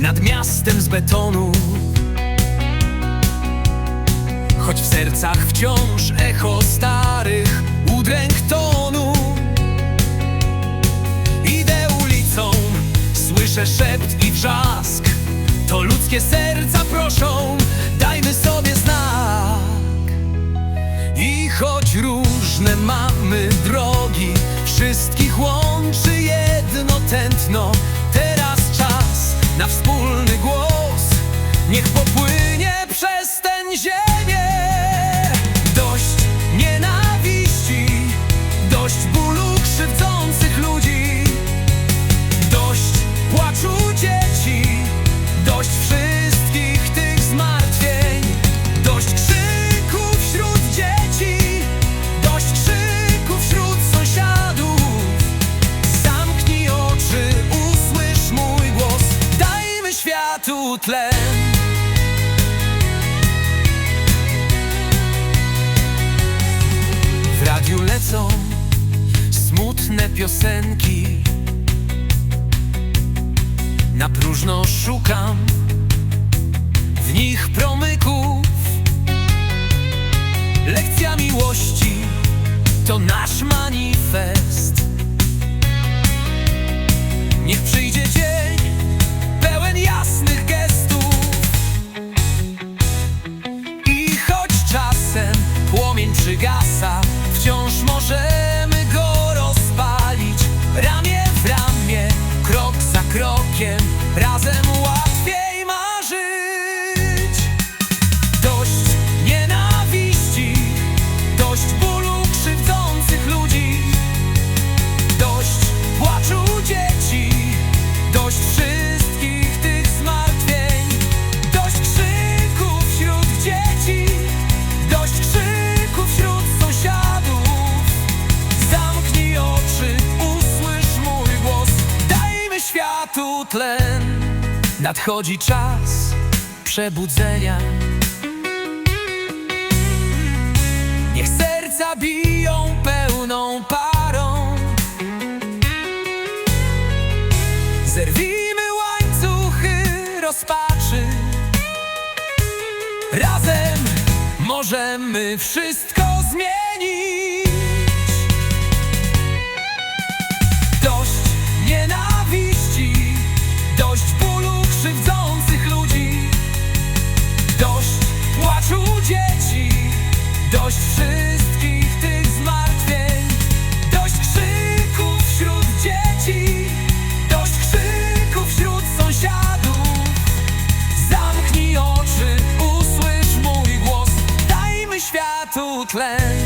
nad miastem z betonu. Choć w sercach wciąż echo starych udręk tonu. Idę ulicą, słyszę szept i wrzask. To ludzkie serca proszą, dajmy sobie znak. I choć różne mamy drogi na wspólny głos Niech popłynie światu W radiu lecą smutne piosenki. Na próżno szukam w nich promyków. Lekcja miłości to nasz manifest. Niech przyjdzie przygasa Wciąż światu tlen. Nadchodzi czas przebudzenia. Niech serca biją pełną parą. Zerwijmy łańcuchy rozpaczy. Razem możemy wszystko zmienić Dość wszystkich tych zmartwień Dość krzyku wśród dzieci Dość krzyku wśród sąsiadów. Zamknij oczy, usłysz mój głos Dajmy światu tlen